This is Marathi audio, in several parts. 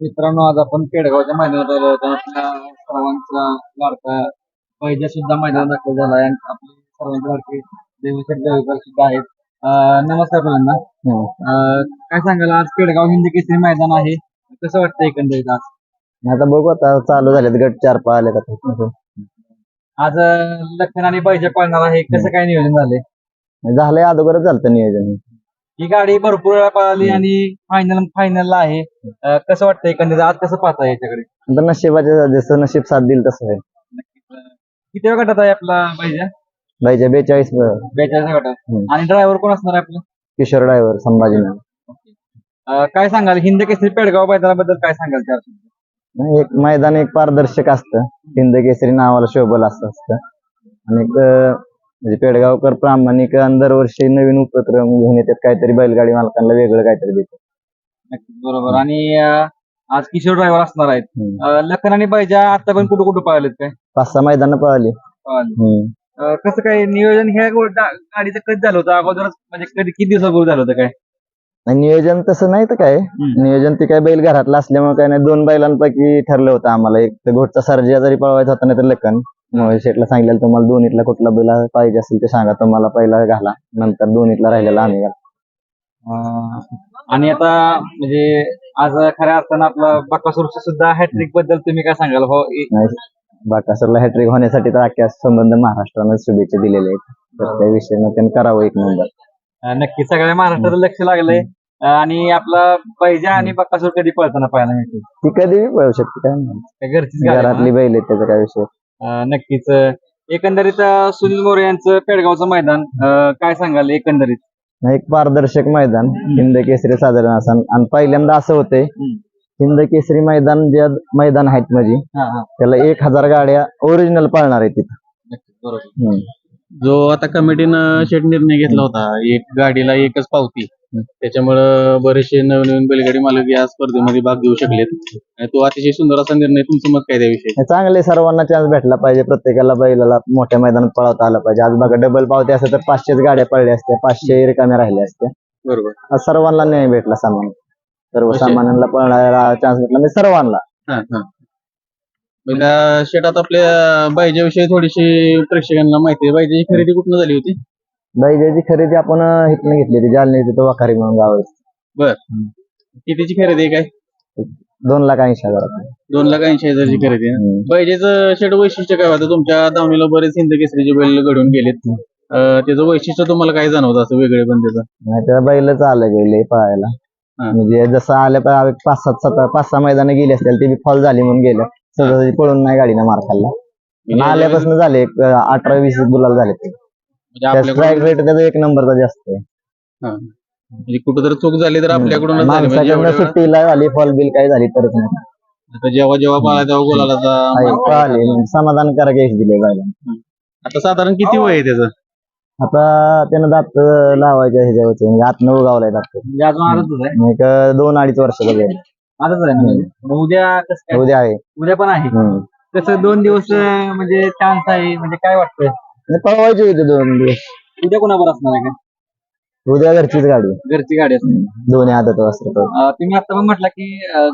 मित्रांनो आज आपण पेडगावच्या मैदानात आलो होतो आपल्या सर्वांचा लाडका पाहिजे सुद्धा मैदान दाखल झाला आहे. आणि आपले सर्वांचे लाडके देवशेठ देवेकर सुद्धा आहेत. अं, नमस्कार मुलांना अं, काय सांगाल आज पेडगाव हिंदी केसरी मैदान आहे. कसं वाटतं एकंदरीत आज? आता बघू आता चालू झालेत गट चार पाच आले आता आज अं, लखन आणि पाहिजे पळणार आहे. कसं काय नियोजन झाले झालंय अगोदरच झालं नियोजन. ही गाडी भरपूर वेळा पळाली आणि फायनल फायनलला आहे. अं, कसं वाटतं एकंदरीत? आज कसं पाहता याच्याकडे? नंतर नशिबाचे जसं नशीब साथ दिल तसं आहे. किती वेळ गटात आहे आपला पाहिजे बाईच्या बेचाळीस बेचाळीस गटात. हम्म. आणि ड्रायव्हर कोण असणार आहे आपलं? किशोर ड्रायव्हर संभाजी अं, काय सांगाल? हिंद केसरी पेडगाव मैदानाबद्दल काय सांगाल चार शब्द? नाही, एक मैदान एक पारदर्शक असतं. हिंद केसरी नावाला शोभल असं असतं. आणि एक, अं, म्हणजे पेडगावकर प्रामाणिक दरवर्षी नवीन उपक्रम घेऊन येतात काहीतरी बैलगाडी मालकांना वेगळं काहीतरी देतात. नक्कीच बरोबर. आणि अं, आज किशोर ड्रायव्हर असणार आहेत. हम्म. अं, लखन आणि बैजा आता पण कुठं कुठं पळालेत काय? पाच सहा मैदानं पळाली. पळाले. हम्म. अं, कसं काय नियोजन ह्या गो- गा- गाडीचं कधी झालं होतं? अगोदरच म्हणजे कधी किती दिवसापूर्वी झालं होतं काय? आणि नियोजन तसं नाही तर काय. नियोजन ते काय बैल घरातलं असल्यामुळे काय नाही. दोन बैलांपैकी ठरलं होतं आम्हाला. एक तर घोटचा सर्जिया जरी पळवायचा होता नाही तर लखन. मोहित शेटला सांगितलं तुम्हाला दोन्हीतला कुठला बैल पाहिजे असेल ते सांगा. तुम्हाला पहिला घाला नंतर दोन्हीतला राहिलेला आम्ही घाला आणि आता म्हणजे आज खऱ्या अर्थानं आपला बकासूरचं सुद्धा हॅट्रिकबद्दल तुम्ही काय सांगाल? हो बाकासरला हॅट्रिक होण्यासाठी तर अख्ख्या संबंध महाराष्ट्रानं शुभेच्छा दिलेल्या आहेत. तर त्या विषयानं त्यांनी करावं एक नंबर. नक्की सगळ्या महाराष्ट्राचं लक्ष लागलंय. आणि आपला पैजा आणि बकासूर कधी पळताना पाहायला मिळते ती कधी पळू शकते काय घरचीच घरातली बैल आहेत त्याचा काय विषय? नक्कीच. अं, एकंदरीत सुनील मोरे यांचं पेडगावचं मैदान काय सांगाल एकंदरीत? एक पारदर्शक मैदान हिंद केसरी साधारण असं. आणि पहिल्यांदा असं होतंय हम्म. हिंद केसरी मैदान जे मैदान आहेत म्हणजे हा त्याला एक हजार गाड्या ओरिजिनल पळणार आहेत तिथं. नक्कीच बरोबर. हम्म. जो आता कमिटीनं शेट निर्णय घेतला होता एक गाडीला एकच पावती. त्याच्यामुळं बरेचसे नवनवीन बैलगाडी मालक या स्पर्धेमध्ये भाग घेऊ शकलेत. आणि तो अतिशय सुंदर असा निर्णय तुमचं मत काय त्याविषयी? चांगले सर्वांना चान्स भेटला पाहिजे. प्रत्येकाला बैलाला मोठ्या मैदानात पळवता आलं पाहिजे. आज बघा डबल पावते असते तर पाचशेच गाड्या पडल्या असत्या. पाचशे रिकाम्या राहिल्या असत्या. बरोबर. आज सर्वांना न्याय भेटला सामान सर्वसामान्यांना पळणारा चान्स भेटला. म्हणजे सर्वांना. हा हा. मग त्या शेटात आपल्या बायजाविषयी थोडीशी प्रेक्षकांना माहिती आहे. बायजाची खरेदी कुठनं झाली होती? बैजाची खरेदी आपण इथनं घेतली होती जालने तिथं वाखारी म्हणून गाव आहे. बर. कितीची खरेदी आहे काय? दोन लाख ऐंशी हजार दोन लाख ऐंशी हजारची खरेदी आहे ना? बैजेचं शेट वैशिष्ट्य काय होतं? तुमच्या दावणीला बरेच हिंद केसरीचे बैल घडून गेलेत. अं, त्याचं वैशिष्ट्य तुम्हाला काय जाणवतं असं वेगळे पण त्याचं? नाही त्या बैलच आलं गेले पळायला हा. म्हणजे जसं आलं पा- पाच सात सात पाच सहा मैदानं गेली असतील ते बी फॉल झाली म्हणून गेलं. सहजासहजी पळून नाही गाडीनं मार खाल्ला. म्हणजे आल्यापासून झाले एक, अं, अठरा वीस गुलाल झाले ते स्ट्राईक रेट त्याचा एक नंबरचा जास्त आहे. म्हणजे कुठं चूक झाली तर आपल्याकडूनच झाली म्हणजे माणसाकडनं एवढ्या सुट्टीला फॉल बिल काही झाली तरच नाही. आता जेव्हा जेव्हा पाला तेव्हा गोलाला आहे, जा- म्हणजे समाधानकारक यश दिले बैला आता साधारण किती वय आहे त्याचं? आता त्यानं दात लावायच्या ह्याच्यावरचे म्हणजे आत नऊ गावलाय दात. म्हणजे अजून आजच आहे? एक दोन अडीच वर्षाचा आजच आहे ना? मग उद्या कसं काय? उद्या आहे. उद्या पण आहे. हम्म. कसं दोन दिवस अं, म्हणजे चान्स आहे. म्हणजे काय वाटतंय? आणि पळवायची होती दोन दिवस. उद्या कोणावर असणार आहे का उद्या घरचीच गाडी. घरची गाडी असणार दोन्ही आदत वाजता अं, तुम्ही आता पण म्हटलं की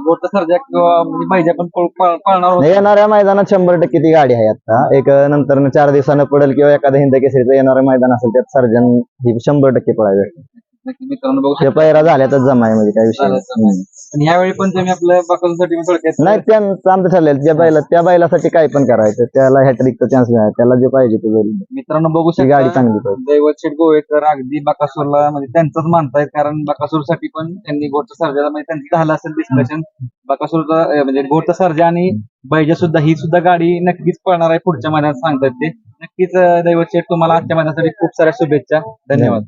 गोट सर्जा किंवा म्हणजे बैजा पण पळ- पळ- पळणार होते. येणाऱ्या मैदानात शंभर टक्के ती गाडी आहे आता. एक नंतर चार दिवसानं पडेल किंवा एखाद्या हिंद केसरीचं येणारं मैदान असेल त्यात सर्जन ही शंभर टक्के पळावी नक्की मित्रांनो बघू ते शकता. पहिरा झाल्यातच जमाय म्हणजे काय विषय. चालेल, चालेल. पण तुम्ही आपल्या पण थोडक्यात नाही त्यांचं आमचं ठरलेलं त्या बैला त्या बैलासाठी काय पण करायचं. त्याला हॅट्रिकचा चान्स मिळाला त्याला जे पाहिजे ते बैल मित्रांनो बघू ती गाडी शकता चांगली पाहिजे. दैवत शेठ गोवेकर अगदी बकासूरला म्हणजे त्यांचंच मानतायत कारण बकासूरसाठी पण त्यांनी गोटचा सर्जा म्हणजे त्यांचं झालं असेल डिस्कशन बकासूरचा अं, म्हणजे गोटचा सर्जा आणि बैजा सुद्धा ही सुद्धा गाडी नक्कीच पळणार आहे पुढच्या महिन्यात सांगतात ते. नक्कीच अं, दैवत शेठ तुम्हाला आजच्या महिन्यासाठी खूप साऱ्या शुभेच्छा. धन्यवाद.